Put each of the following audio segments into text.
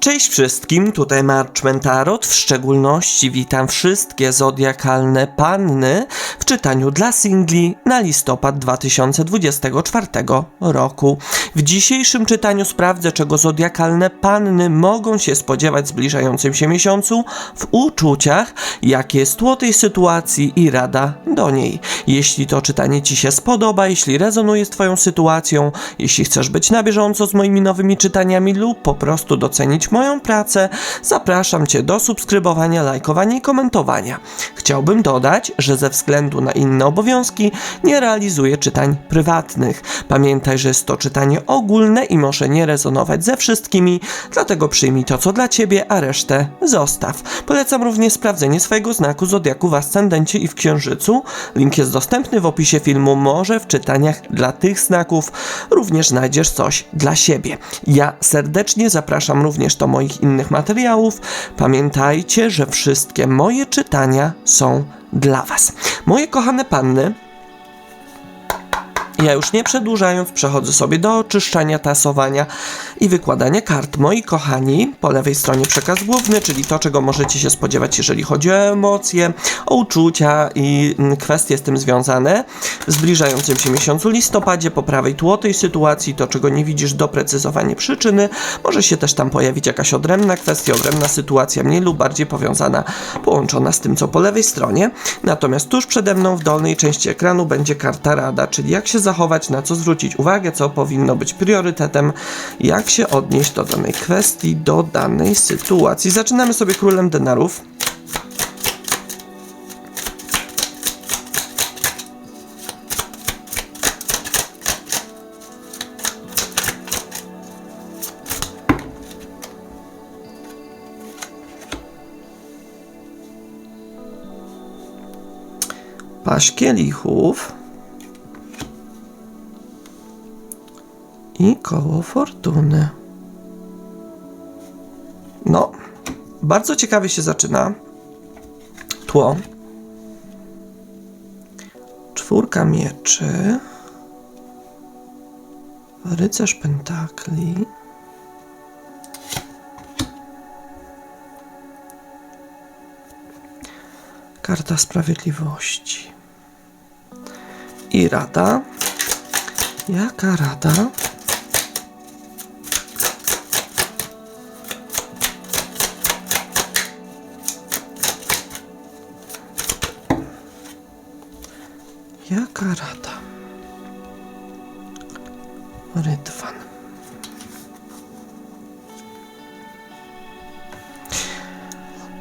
Cześć wszystkim, tutaj Marchman Tarot. W szczególności witam wszystkie zodiakalne panny w czytaniu dla singli na listopad 2024 roku. W dzisiejszym czytaniu sprawdzę, czego zodiakalne panny mogą się spodziewać w zbliżającym się miesiącu w uczuciach, jakie jest tło tej sytuacji i rada do niej. Jeśli to czytanie Ci się spodoba, jeśli rezonuje z Twoją sytuacją, jeśli chcesz być na bieżąco z moimi nowymi czytaniami lub po prostu docenić moją pracę, zapraszam Cię do subskrybowania, lajkowania i komentowania. Chciałbym dodać, że ze względu na inne obowiązki nie realizuję czytań prywatnych. Pamiętaj, że jest to czytanie ogólne i może nie rezonować ze wszystkimi, dlatego przyjmij to, co dla Ciebie, a resztę zostaw. Polecam również sprawdzenie swojego znaku zodiaku w ascendencie i w księżycu. Link jest dostępny w opisie filmu. Może w czytaniach dla tych znaków również znajdziesz coś dla siebie. Ja serdecznie zapraszam również do moich innych materiałów. Pamiętajcie, że wszystkie moje czytania są dla Was. Moje kochane panny, ja już nie przedłużając, przechodzę sobie do oczyszczania, tasowania i wykładania kart. Moi kochani, po lewej stronie przekaz główny, czyli to, czego możecie się spodziewać, jeżeli chodzi o emocje, o uczucia i mm, kwestie z tym związane. W zbliżającym się miesiącu listopadzie, po prawej tło tej sytuacji, to, czego nie widzisz, doprecyzowanie przyczyny. Może się też tam pojawić jakaś odrębna kwestia, odrębna sytuacja, mniej lub bardziej powiązana, połączona z tym, co po lewej stronie. Natomiast tuż przede mną, w dolnej części ekranu, będzie karta rada, czyli jak się zachować, na co zwrócić uwagę, co powinno być priorytetem, jak się odnieść do danej kwestii, do danej sytuacji. Zaczynamy sobie królem denarów. Paść kielichów. I koło fortuny. No, bardzo ciekawie się zaczyna. Tło. Czwórka mieczy. Rycerz pentakli. Karta sprawiedliwości. I rada. Jaka rada? Rydwan.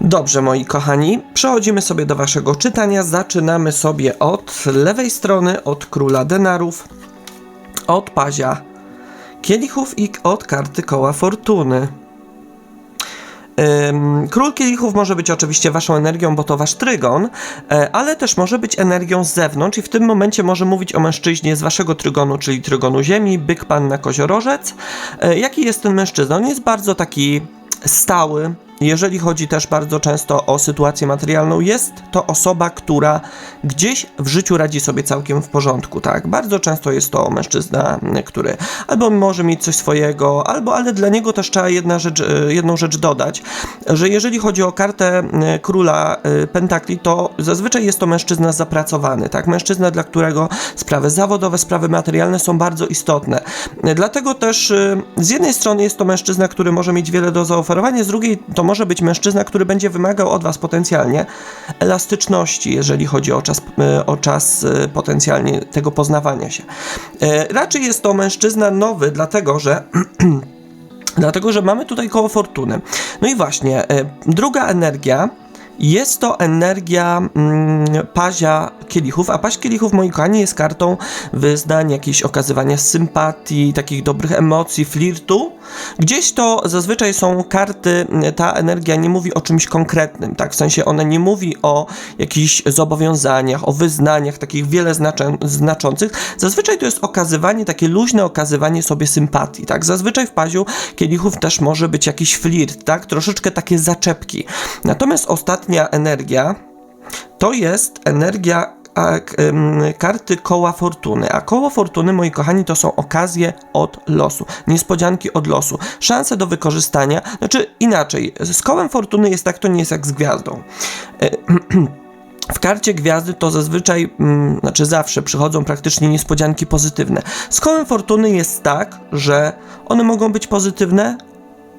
Dobrze, moi kochani, przechodzimy sobie do waszego czytania. Zaczynamy sobie od lewej strony, od króla denarów, od pazia kielichów i od karty koła fortuny. Król kielichów może być oczywiście waszą energią, bo to wasz trygon, e, ale też może być energią z zewnątrz i w tym momencie może mówić o mężczyźnie z waszego trygonu, czyli trygonu ziemi, byk, panna, koziorożec. E, jaki jest ten mężczyzna? On jest bardzo taki stały, jeżeli chodzi też bardzo często o sytuację materialną, jest to osoba, która gdzieś w życiu radzi sobie całkiem w porządku, tak? Bardzo często jest to mężczyzna, który albo może mieć coś swojego, albo, ale dla niego też trzeba jedna rzecz, e, jedną rzecz dodać, że jeżeli chodzi o kartę e, króla pentakli, to zazwyczaj jest to mężczyzna zapracowany, tak? Mężczyzna, dla którego sprawy zawodowe, sprawy materialne są bardzo istotne. Dlatego też z jednej strony jest to mężczyzna, który może mieć wiele do zaoferowania, z drugiej to może być mężczyzna, który będzie wymagał od Was potencjalnie elastyczności, jeżeli chodzi o czas, e, o czas e, potencjalnie tego poznawania się. E, raczej jest to mężczyzna nowy, dlatego że. dlatego, że mamy tutaj koło fortuny. No i właśnie, druga energia jest to energia mm, pazia kielichów, a paź kielichów, moi kochani, jest kartą wyznań, jakiejś okazywania sympatii, takich dobrych emocji, flirtu. Gdzieś to zazwyczaj są karty, ta energia nie mówi o czymś konkretnym, tak? W sensie ona nie mówi o jakichś zobowiązaniach, o wyznaniach takich wiele znaczących. Zazwyczaj to jest okazywanie, takie luźne okazywanie sobie sympatii, tak? Zazwyczaj w paziu kielichów też może być jakiś flirt, tak? Troszeczkę takie zaczepki. Natomiast ostatnia energia to jest energia karty koła fortuny. A koło fortuny, moi kochani, to są okazje od losu, niespodzianki od losu, szanse do wykorzystania. Znaczy inaczej, z kołem fortuny jest tak, to nie jest jak z gwiazdą. W karcie gwiazdy to zazwyczaj, mm, znaczy zawsze przychodzą praktycznie niespodzianki pozytywne. Z kołem fortuny jest tak, że one mogą być pozytywne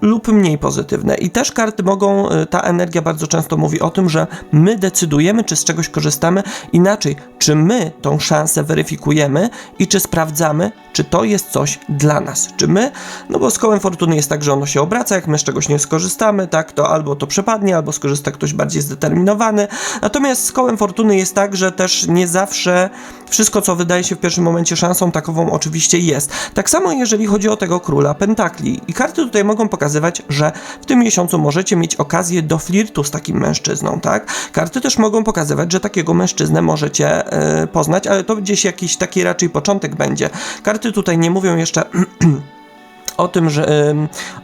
lub mniej pozytywne. I też karty mogą, y, ta energia bardzo często mówi o tym, że my decydujemy, czy z czegoś korzystamy. Inaczej, czy my tą szansę weryfikujemy i czy sprawdzamy, czy to jest coś dla nas. Czy my, no bo z kołem fortuny jest tak, że ono się obraca, jak my z czegoś nie skorzystamy, tak, to albo to przepadnie, albo skorzysta ktoś bardziej zdeterminowany. Natomiast z kołem fortuny jest tak, że też nie zawsze wszystko, co wydaje się w pierwszym momencie szansą takową, oczywiście jest. Tak samo jeżeli chodzi o tego króla pentakli. I karty tutaj mogą pokazywać, że w tym miesiącu możecie mieć okazję do flirtu z takim mężczyzną, tak? Karty też mogą pokazywać, że takiego mężczyznę możecie e, poznać, ale to gdzieś jakiś taki raczej początek będzie. Karty tutaj nie mówią jeszcze o tym, że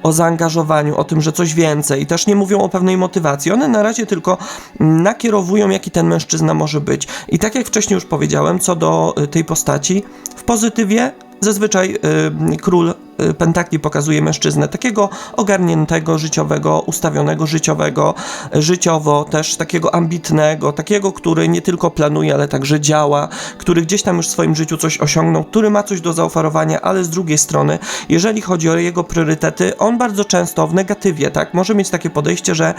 o zaangażowaniu, o tym, że coś więcej też nie mówią o pewnej motywacji. One na razie tylko mm, nakierowują, jaki ten mężczyzna może być. I tak jak wcześniej już powiedziałem, co do y, tej postaci, w pozytywie zazwyczaj y, król y, pentakli pokazuje mężczyznę takiego ogarniętego, życiowego, ustawionego życiowego, życiowo też takiego ambitnego, takiego, który nie tylko planuje, ale także działa, który gdzieś tam już w swoim życiu coś osiągnął, który ma coś do zaoferowania, ale z drugiej strony, jeżeli chodzi o jego priorytety, on bardzo często w negatywie, tak, może mieć takie podejście, że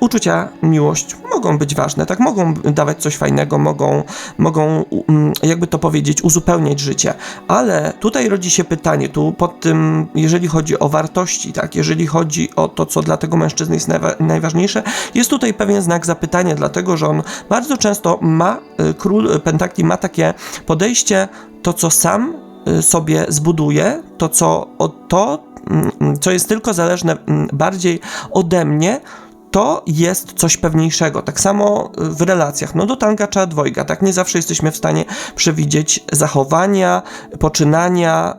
uczucia, miłość mogą być ważne, tak? Mogą dawać coś fajnego, mogą, mogą mm, jakby to powiedzieć, uzupełniać życie. Ale tutaj rodzi się pytanie, tu pod tym, jeżeli chodzi o wartości, tak? Jeżeli chodzi o to, co dla tego mężczyzny jest najwa- najważniejsze, jest tutaj pewien znak zapytania, dlatego że on bardzo często ma, y, król Pentakli ma takie podejście, to co sam y, sobie zbuduje, to co o to, mm, co jest tylko zależne mm, bardziej ode mnie, to jest coś pewniejszego. Tak samo w relacjach. No do tanga trzeba dwojga, tak? Nie zawsze jesteśmy w stanie przewidzieć zachowania, poczynania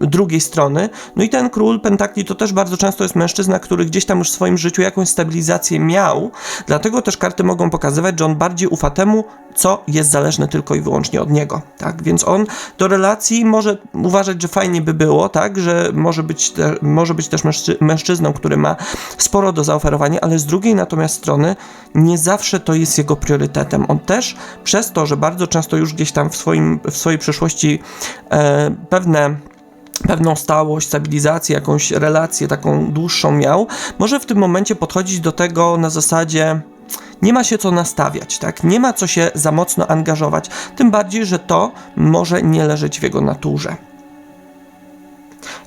yy, drugiej strony. No i ten król pentakli to też bardzo często jest mężczyzna, który gdzieś tam już w swoim życiu jakąś stabilizację miał, dlatego też karty mogą pokazywać, że on bardziej ufa temu, co jest zależne tylko i wyłącznie od niego, tak? Więc on do relacji może uważać, że fajnie by było, tak? Że może być, te, może być też mężczy, mężczyzną, który ma sporo do zaoferowania, ale z drugiej natomiast strony nie zawsze to jest jego priorytetem. On też przez to, że bardzo często już gdzieś tam w, swoim, w swojej przeszłości e, pewne pewną stałość, stabilizację, jakąś relację taką dłuższą miał, może w tym momencie podchodzić do tego na zasadzie nie ma się co nastawiać, tak? Nie ma co się za mocno angażować, tym bardziej, że to może nie leżeć w jego naturze.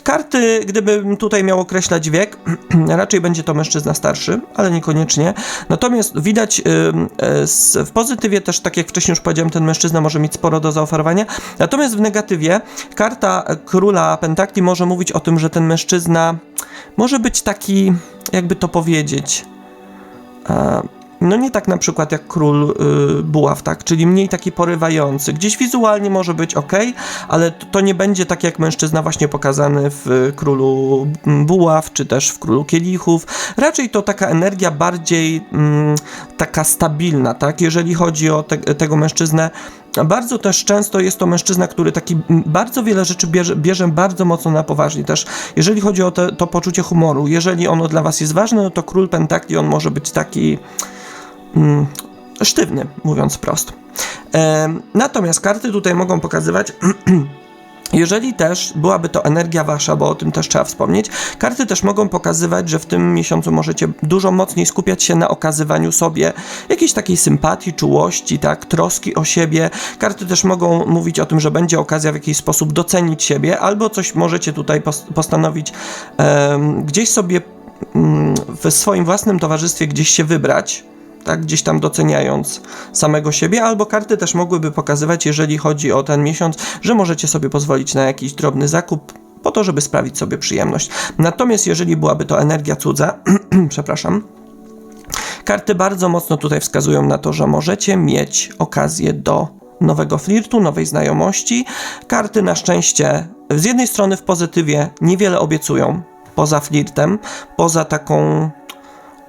Karty, gdybym tutaj miał określać wiek, raczej będzie to mężczyzna starszy, ale niekoniecznie. Natomiast widać e, w pozytywie też, tak jak wcześniej już powiedziałem, ten mężczyzna może mieć sporo do zaoferowania. Natomiast w negatywie karta króla pentakli może mówić o tym, że ten mężczyzna może być taki, jakby to powiedzieć, e, no nie tak na przykład jak król y, buław, tak? Czyli mniej taki porywający. Gdzieś wizualnie może być ok, ale to, nie będzie tak jak mężczyzna właśnie pokazany w królu mm, buław, czy też w królu kielichów. Raczej to taka energia bardziej mm, taka stabilna, tak? Jeżeli chodzi o te, tego mężczyznę, bardzo też często jest to mężczyzna, który taki bardzo wiele rzeczy bierze, bierze bardzo mocno na poważnie. Też jeżeli chodzi o te, to poczucie humoru, jeżeli ono dla was jest ważne, no to król pentakli on może być taki mm, sztywny, mówiąc prosto. Em, natomiast karty tutaj mogą pokazywać. Jeżeli też byłaby to energia wasza, bo o tym też trzeba wspomnieć, karty też mogą pokazywać, że w tym miesiącu możecie dużo mocniej skupiać się na okazywaniu sobie jakiejś takiej sympatii, czułości, tak, troski o siebie. Karty też mogą mówić o tym, że będzie okazja w jakiś sposób docenić siebie, albo coś możecie tutaj pos- postanowić em, gdzieś sobie mm, w swoim własnym towarzystwie gdzieś się wybrać, tak, gdzieś tam doceniając samego siebie, albo karty też mogłyby pokazywać, jeżeli chodzi o ten miesiąc, że możecie sobie pozwolić na jakiś drobny zakup po to, żeby sprawić sobie przyjemność. Natomiast jeżeli byłaby to energia cudza, przepraszam, karty bardzo mocno tutaj wskazują na to, że możecie mieć okazję do nowego flirtu, nowej znajomości. Karty na szczęście z jednej strony w pozytywie niewiele obiecują, poza flirtem, poza taką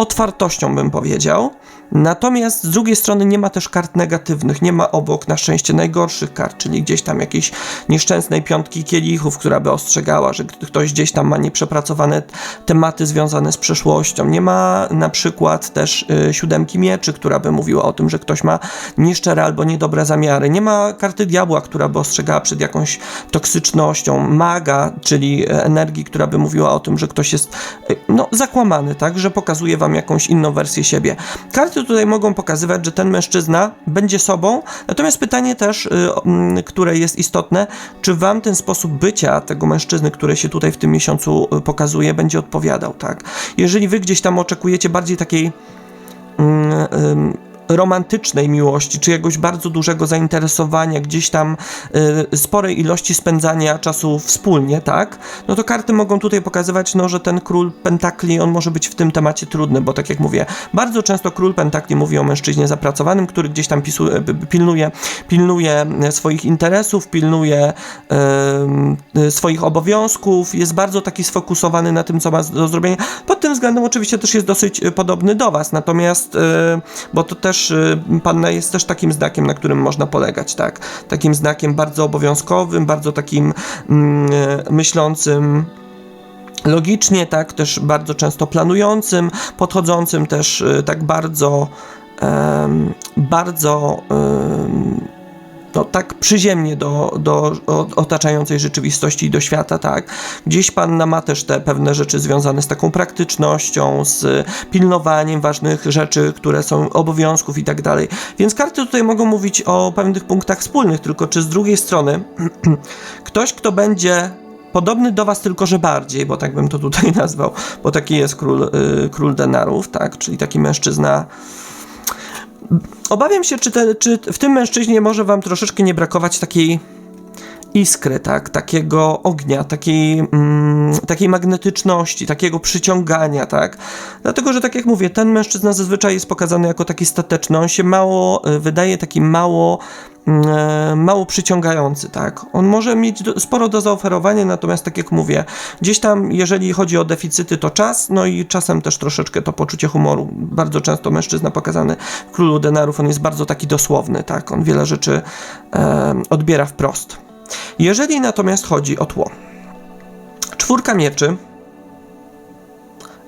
otwartością, bym powiedział. Natomiast z drugiej strony nie ma też kart negatywnych, nie ma obok na szczęście najgorszych kart, czyli gdzieś tam jakiejś nieszczęsnej piątki kielichów, która by ostrzegała, że ktoś gdzieś tam ma nieprzepracowane tematy związane z przeszłością. Nie ma na przykład też y, siódemki mieczy, która by mówiła o tym, że ktoś ma nieszczere albo niedobre zamiary. Nie ma karty diabła, która by ostrzegała przed jakąś toksycznością. Maga, czyli e, energii, która by mówiła o tym, że ktoś jest y, no, zakłamany, tak, że pokazuje wam jakąś inną wersję siebie. Karty tutaj mogą pokazywać, że ten mężczyzna będzie sobą, natomiast pytanie też, y, mm, które jest istotne, czy wam ten sposób bycia tego mężczyzny, który się tutaj w tym miesiącu y, pokazuje, będzie odpowiadał, tak? Jeżeli wy gdzieś tam oczekujecie bardziej takiej mm, ym, romantycznej miłości, czy jakiegoś bardzo dużego zainteresowania, gdzieś tam y, sporej ilości spędzania czasu wspólnie, tak? No to karty mogą tutaj pokazywać, no, że ten król pentakli, on może być w tym temacie trudny, bo tak jak mówię, bardzo często król pentakli mówi o mężczyźnie zapracowanym, który gdzieś tam pisu, y, pilnuje, pilnuje swoich interesów, pilnuje y, y, swoich obowiązków, jest bardzo taki sfokusowany na tym, co ma do zrobienia. Pod tym względem oczywiście też jest dosyć y, podobny do was, natomiast, y, bo to też y, panna jest też takim znakiem, na którym można polegać, tak? Takim znakiem bardzo obowiązkowym, bardzo takim mm, y, myślącym logicznie, tak, też bardzo często planującym, podchodzącym też y, tak bardzo, bardzo no, tak przyziemnie do, do otaczającej rzeczywistości i do świata, tak. Gdzieś panna ma też te pewne rzeczy związane z taką praktycznością, z pilnowaniem ważnych rzeczy, które są obowiązków i tak dalej. Więc karty tutaj mogą mówić o pewnych punktach wspólnych, tylko czy z drugiej strony ktoś, kto będzie podobny do was, tylko że bardziej, bo tak bym to tutaj nazwał, bo taki jest król, y, król denarów, tak, czyli taki mężczyzna. Obawiam się, czy, te, czy w tym mężczyźnie może wam troszeczkę nie brakować takiej iskry, tak, takiego ognia, takiej, mm, takiej magnetyczności, takiego przyciągania, tak. Dlatego, że tak jak mówię, ten mężczyzna zazwyczaj jest pokazany jako taki stateczny, on się mało y, wydaje taki mało mało przyciągający, tak. On może mieć sporo do zaoferowania, natomiast tak jak mówię, gdzieś tam, jeżeli chodzi o deficyty, to czas, no i czasem też troszeczkę to poczucie humoru. Bardzo często mężczyzna pokazany w Królu Denarów, on jest bardzo taki dosłowny, tak. On wiele rzeczy e, odbiera wprost. Jeżeli natomiast chodzi o tło, czwórka mieczy,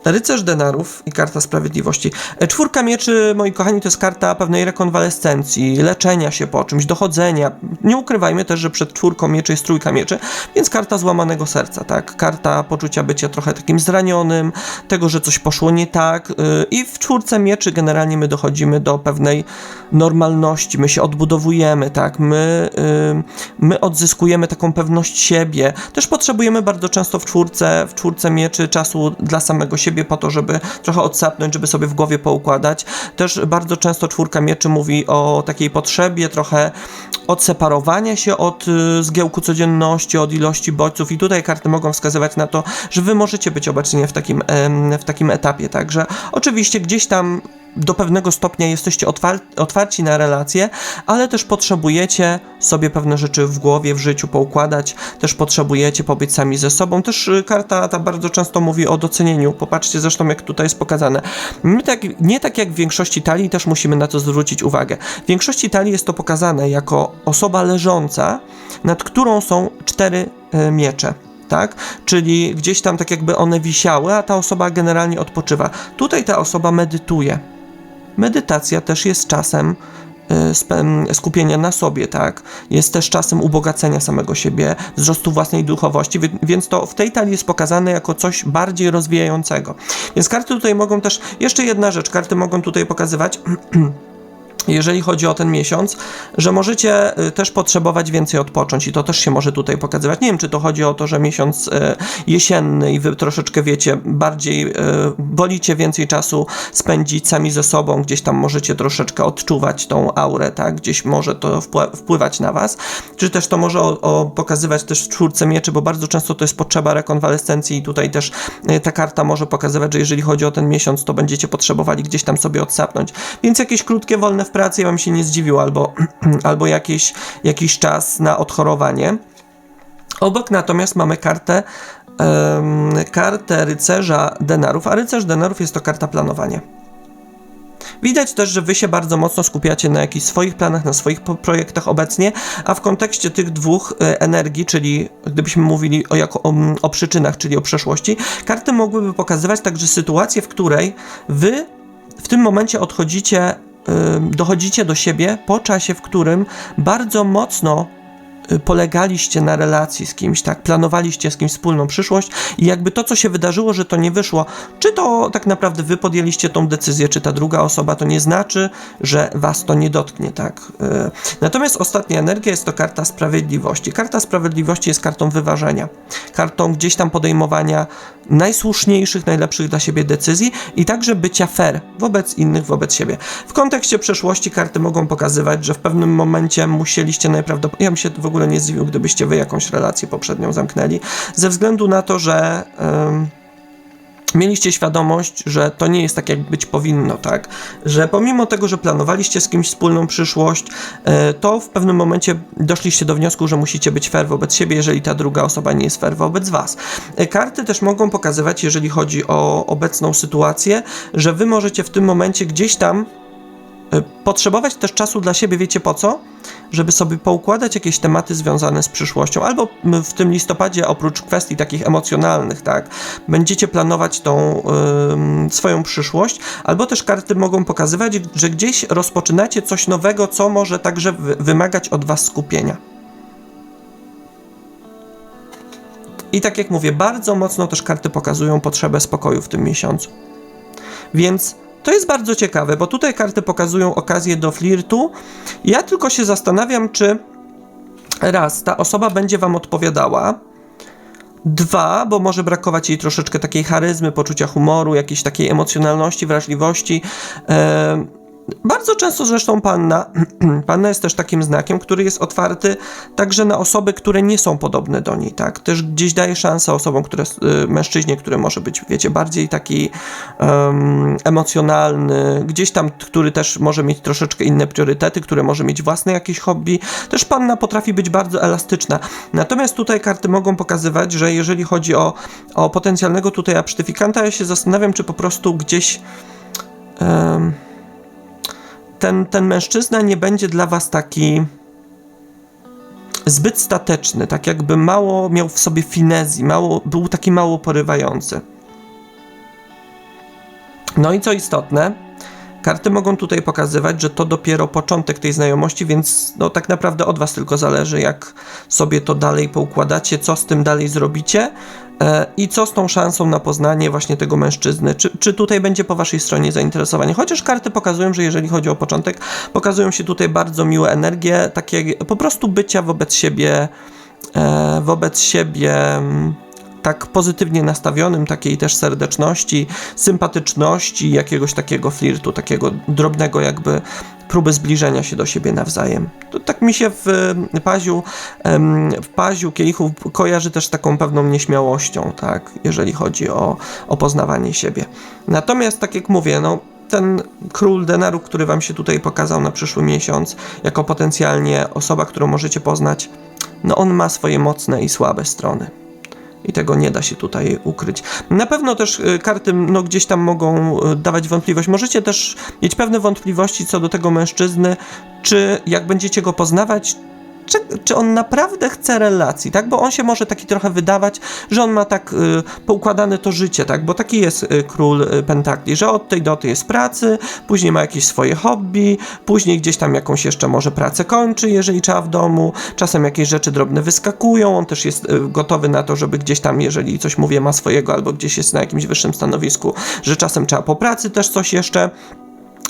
rycerz denarów i karta sprawiedliwości. E, Czwórka mieczy, moi kochani, to jest karta pewnej rekonwalescencji, leczenia się po czymś, dochodzenia. Nie ukrywajmy też, że przed czwórką mieczy jest trójka mieczy, więc karta złamanego serca, tak? Karta poczucia bycia trochę takim zranionym, tego, że coś poszło nie tak. y, I w czwórce mieczy generalnie my dochodzimy do pewnej normalności, my się odbudowujemy, tak? My, y, my odzyskujemy taką pewność siebie. Też potrzebujemy bardzo często w czwórce, w czwórce mieczy czasu dla samego siebie po to, żeby trochę odsapnąć, żeby sobie w głowie poukładać. Też bardzo często czwórka mieczy mówi o takiej potrzebie trochę odseparowania się od y, zgiełku codzienności, od ilości bodźców i tutaj karty mogą wskazywać na to, że wy możecie być obecnie w takim, w takim etapie, także oczywiście gdzieś tam do pewnego stopnia jesteście otwar- otwarci na relacje, ale też potrzebujecie sobie pewne rzeczy w głowie, w życiu poukładać, też potrzebujecie pobyć sami ze sobą. Też y, karta ta bardzo często mówi o docenieniu. Popatrzcie zresztą, jak tutaj jest pokazane. My tak, nie tak jak w większości talii, też musimy na to zwrócić uwagę. W większości talii jest to pokazane jako osoba leżąca, nad którą są cztery y, miecze tak? Czyli gdzieś tam tak jakby one wisiały, a ta osoba generalnie odpoczywa. Tutaj ta osoba medytuje. Medytacja też jest czasem y, skupienia na sobie, tak? Jest też czasem ubogacenia samego siebie, wzrostu własnej duchowości, wi- więc to w tej talii jest pokazane jako coś bardziej rozwijającego. Więc karty tutaj mogą też, jeszcze jedna rzecz, karty mogą tutaj pokazywać, jeżeli chodzi o ten miesiąc, że możecie y, też potrzebować więcej odpocząć i to też się może tutaj pokazywać. Nie wiem, czy to chodzi o to, że miesiąc y, jesienny i wy troszeczkę wiecie, bardziej y, wolicie więcej czasu spędzić sami ze sobą, gdzieś tam możecie troszeczkę odczuwać tą aurę, tak? Gdzieś może to wpły- wpływać na was, czy też to może o, o pokazywać też w czwórce mieczy, bo bardzo często to jest potrzeba rekonwalescencji i tutaj też ta karta może pokazywać, że jeżeli chodzi o ten miesiąc, to będziecie potrzebowali gdzieś tam sobie odsapnąć. Więc jakieś krótkie, wolne pracy, ja bym się nie zdziwił, albo, albo jakiś, jakiś czas na odchorowanie. Obok natomiast mamy kartę kartę rycerza denarów, a rycerz denarów jest to karta planowania. Widać też, że wy się bardzo mocno skupiacie na jakichś swoich planach, na swoich projektach obecnie, a w kontekście tych dwóch e, energii, czyli gdybyśmy mówili o, jako, o, o przyczynach, czyli o przeszłości, karty mogłyby pokazywać także sytuację, w której wy w tym momencie odchodzicie, dochodzicie do siebie po czasie, w którym bardzo mocno y, polegaliście na relacji z kimś, tak, planowaliście z kimś wspólną przyszłość i jakby to, co się wydarzyło, że to nie wyszło, czy to tak naprawdę wy podjęliście tą decyzję, czy ta druga osoba, to nie znaczy, że was to nie dotknie, tak. Y, Natomiast ostatnia energia jest to karta sprawiedliwości. Karta sprawiedliwości jest kartą wyważenia, kartą gdzieś tam podejmowania najsłuszniejszych, najlepszych dla siebie decyzji i także bycia fair wobec innych, wobec siebie. W kontekście przeszłości karty mogą pokazywać, że w pewnym momencie musieliście najprawdopodobniej, ja bym się w ogóle nie zdziwił, gdybyście wy jakąś relację poprzednią zamknęli, ze względu na to, że... ym, mieliście świadomość, że to nie jest tak, jak być powinno, tak? Że pomimo tego, że planowaliście z kimś wspólną przyszłość, e, to w pewnym momencie doszliście do wniosku, że musicie być fair wobec siebie, jeżeli ta druga osoba nie jest fair wobec was. E, Karty też mogą pokazywać, jeżeli chodzi o obecną sytuację, że wy możecie w tym momencie gdzieś tam potrzebować też czasu dla siebie, wiecie po co? Żeby sobie poukładać jakieś tematy związane z przyszłością, albo w tym listopadzie, oprócz kwestii takich emocjonalnych, tak, będziecie planować tą ym, swoją przyszłość, albo też karty mogą pokazywać, że gdzieś rozpoczynacie coś nowego, co może także wy- wymagać od was skupienia. I tak jak mówię, bardzo mocno też karty pokazują potrzebę spokoju w tym miesiącu. Więc to jest bardzo ciekawe, bo tutaj karty pokazują okazję do flirtu. Ja tylko się zastanawiam, czy raz ta osoba będzie wam odpowiadała. Dwa, bo może brakować jej troszeczkę takiej charyzmy, poczucia humoru, jakiejś takiej emocjonalności, wrażliwości. Em, bardzo często zresztą panna, panna jest też takim znakiem, który jest otwarty także na osoby, które nie są podobne do niej, tak? Też gdzieś daje szansę osobom, które, y, mężczyźnie, który może być, wiecie, bardziej taki em, emocjonalny, gdzieś tam, który też może mieć troszeczkę inne priorytety, które może mieć własne jakieś hobby. Też panna potrafi być bardzo elastyczna. Natomiast tutaj karty mogą pokazywać, że jeżeli chodzi o, o potencjalnego tutaj absztyfikanta, ja się zastanawiam, czy po prostu gdzieś em, ten, ten mężczyzna nie będzie dla was taki zbyt stateczny, tak jakby mało miał w sobie finezji, mało, był taki mało porywający. No i co istotne, karty mogą tutaj pokazywać, że to dopiero początek tej znajomości, więc no tak naprawdę od was tylko zależy, jak sobie to dalej poukładacie, co z tym dalej zrobicie i co z tą szansą na poznanie właśnie tego mężczyzny. Czy, czy tutaj będzie po waszej stronie zainteresowanie? Chociaż karty pokazują, że jeżeli chodzi o początek, pokazują się tutaj bardzo miłe energie, takie po prostu bycia wobec siebie, e, wobec siebie. mm, tak pozytywnie nastawionym, takiej też serdeczności, sympatyczności, jakiegoś takiego flirtu, takiego drobnego jakby próby zbliżenia się do siebie nawzajem. To tak mi się w paziu, w paziu kielichów kojarzy też taką pewną nieśmiałością, tak, jeżeli chodzi o, o poznawanie siebie. Natomiast tak jak mówię, no ten król denaru, który wam się tutaj pokazał na przyszły miesiąc, jako potencjalnie osoba, którą możecie poznać, no on ma swoje mocne i słabe strony. I tego nie da się tutaj ukryć. Na pewno też y, karty no, gdzieś tam mogą y, dawać wątpliwość. Możecie też mieć pewne wątpliwości co do tego mężczyzny, czy jak będziecie go poznawać, czy, on naprawdę chce relacji, tak? Bo on się może taki trochę wydawać, że on ma tak y, poukładane to życie, tak? Bo taki jest y, król y, pentakli, że od tej do tej jest pracy, później ma jakieś swoje hobby, później gdzieś tam jakąś jeszcze może pracę kończy, jeżeli trzeba w domu, czasem jakieś rzeczy drobne wyskakują, on też jest y, gotowy na to, żeby gdzieś tam, jeżeli coś mówię, ma swojego albo gdzieś jest na jakimś wyższym stanowisku, że czasem trzeba po pracy też coś jeszcze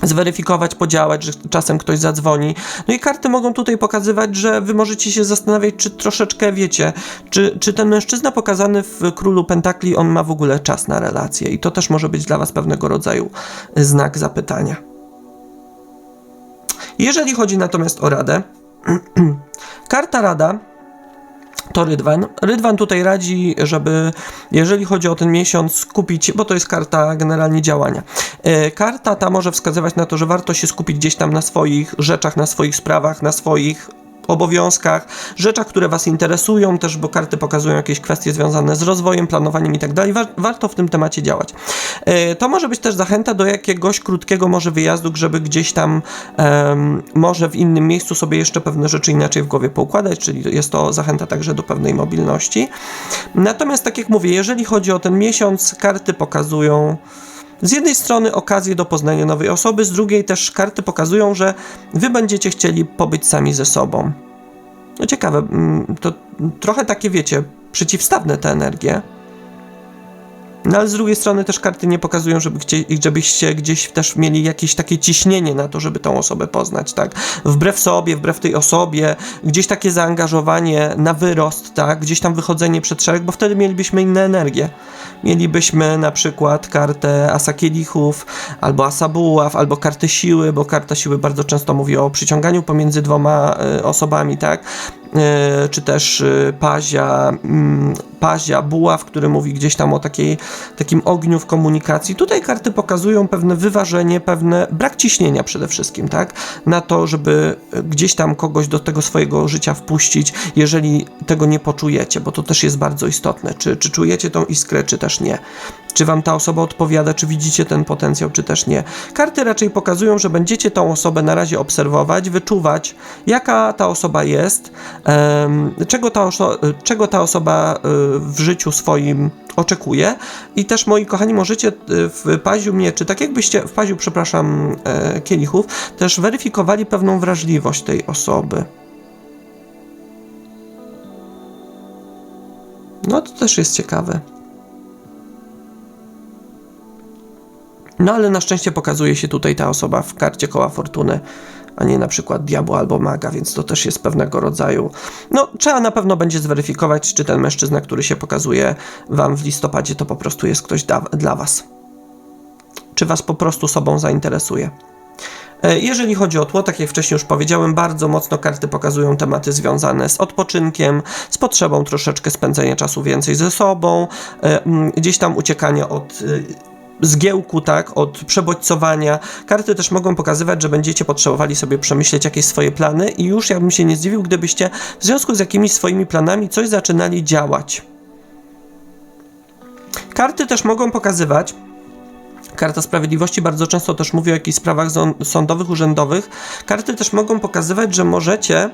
zweryfikować, podziałać, że czasem ktoś zadzwoni. No i karty mogą tutaj pokazywać, że wy możecie się zastanawiać, czy troszeczkę wiecie, czy, czy ten mężczyzna pokazany w Królu Pentakli, on ma w ogóle czas na relacje. I to też może być dla was pewnego rodzaju znak zapytania. Jeżeli chodzi natomiast o radę, karta rada to Rydwan. Rydwan tutaj radzi, żeby jeżeli chodzi o ten miesiąc skupić, bo to jest karta generalnie działania. E, Karta ta może wskazywać na to, że warto się skupić gdzieś tam na swoich rzeczach, na swoich sprawach, na swoich obowiązkach, rzeczach, które Was interesują, też bo karty pokazują jakieś kwestie związane z rozwojem, planowaniem i tak dalej. Wa- Warto w tym temacie działać. E, To może być też zachęta do jakiegoś krótkiego może wyjazdu, żeby gdzieś tam może w innym miejscu sobie jeszcze pewne rzeczy inaczej w głowie poukładać, czyli jest to zachęta także do pewnej mobilności. Natomiast tak jak mówię, jeżeli chodzi o ten miesiąc, karty pokazują z jednej strony okazję do poznania nowej osoby, z drugiej też karty pokazują, że wy będziecie chcieli pobyć sami ze sobą. No ciekawe, mm, to trochę takie wiecie, przeciwstawne te energie. No ale z drugiej strony też karty nie pokazują, żeby gdzie, żebyście gdzieś też mieli jakieś takie ciśnienie na to, żeby tą osobę poznać, tak? Wbrew sobie, wbrew tej osobie, gdzieś takie zaangażowanie na wyrost, tak? Gdzieś tam wychodzenie przed szereg, bo wtedy mielibyśmy inne energie. Mielibyśmy na przykład kartę Asa Kielichów, albo Asa Buław, albo kartę siły, bo karta siły bardzo często mówi o przyciąganiu pomiędzy dwoma y, osobami, tak? Y, czy też y, Pazia, mm, Pazia, Buław, który mówi gdzieś tam o takiej, takim ogniu w komunikacji. Tutaj karty pokazują pewne wyważenie, pewne brak ciśnienia przede wszystkim, tak? Na to, żeby gdzieś tam kogoś do tego swojego życia wpuścić, jeżeli tego nie poczujecie, bo to też jest bardzo istotne. Czy, czy czujecie tą iskrę, czy też nie. Czy wam ta osoba odpowiada, czy widzicie ten potencjał, czy też nie. Karty raczej pokazują, że będziecie tą osobę na razie obserwować, wyczuwać, jaka ta osoba jest, czego, ta oso- czego ta osoba y, w życiu swoim oczekuje. I też, moi kochani, możecie y, w paziu mieczy, tak jakbyście, w paziu, przepraszam, e, kielichów, też weryfikowali pewną wrażliwość tej osoby. No to też jest ciekawe. No ale na szczęście pokazuje się tutaj ta osoba w karcie koła fortuny, a nie na przykład diabła albo maga, więc to też jest pewnego rodzaju. No, trzeba na pewno będzie zweryfikować, czy ten mężczyzna, który się pokazuje wam w listopadzie, to po prostu jest ktoś da, dla was. Czy was po prostu sobą zainteresuje. E, Jeżeli chodzi o tło, tak jak wcześniej już powiedziałem, bardzo mocno karty pokazują tematy związane z odpoczynkiem, z potrzebą troszeczkę spędzenia czasu więcej ze sobą, e, gdzieś tam uciekania od e, zgiełku, tak, od przebodźcowania. Karty też mogą pokazywać, że będziecie potrzebowali sobie przemyśleć jakieś swoje plany i już ja bym się nie zdziwił, gdybyście w związku z jakimiś swoimi planami coś zaczynali działać. Karty też mogą pokazywać, Karta Sprawiedliwości bardzo często też mówi o jakichś sprawach sądowych, urzędowych. Karty też mogą pokazywać, że możecie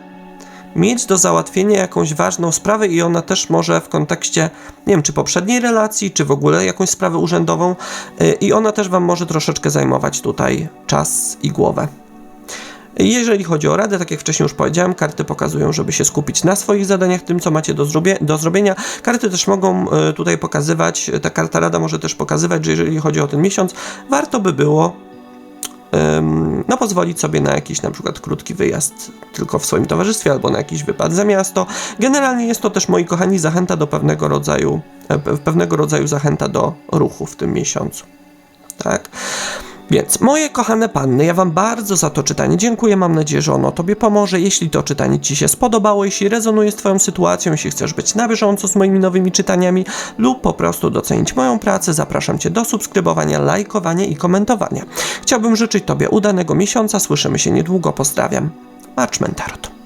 mieć do załatwienia jakąś ważną sprawę i ona też może w kontekście, nie wiem, czy poprzedniej relacji, czy w ogóle jakąś sprawę urzędową yy, i ona też Wam może troszeczkę zajmować tutaj czas i głowę. Jeżeli chodzi o radę, tak jak wcześniej już powiedziałem, karty pokazują, żeby się skupić na swoich zadaniach, tym co macie do, zrobie- do zrobienia. Karty też mogą e, tutaj pokazywać, ta karta rada może też pokazywać, że jeżeli chodzi o ten miesiąc, warto by było no pozwolić sobie na jakiś na przykład krótki wyjazd tylko w swoim towarzystwie albo na jakiś wypad za miasto. Generalnie jest to też, moi kochani, zachęta do pewnego rodzaju, e, pe- pewnego rodzaju zachęta do ruchu w tym miesiącu. Tak? Więc, moje kochane panny, ja Wam bardzo za to czytanie dziękuję. Mam nadzieję, że ono Tobie pomoże. Jeśli to czytanie Ci się spodobało, jeśli rezonuje z Twoją sytuacją, jeśli chcesz być na bieżąco z moimi nowymi czytaniami lub po prostu docenić moją pracę, zapraszam Cię do subskrybowania, lajkowania i komentowania. Chciałbym życzyć Tobie udanego miesiąca. Słyszymy się niedługo. Pozdrawiam. March Mentarot.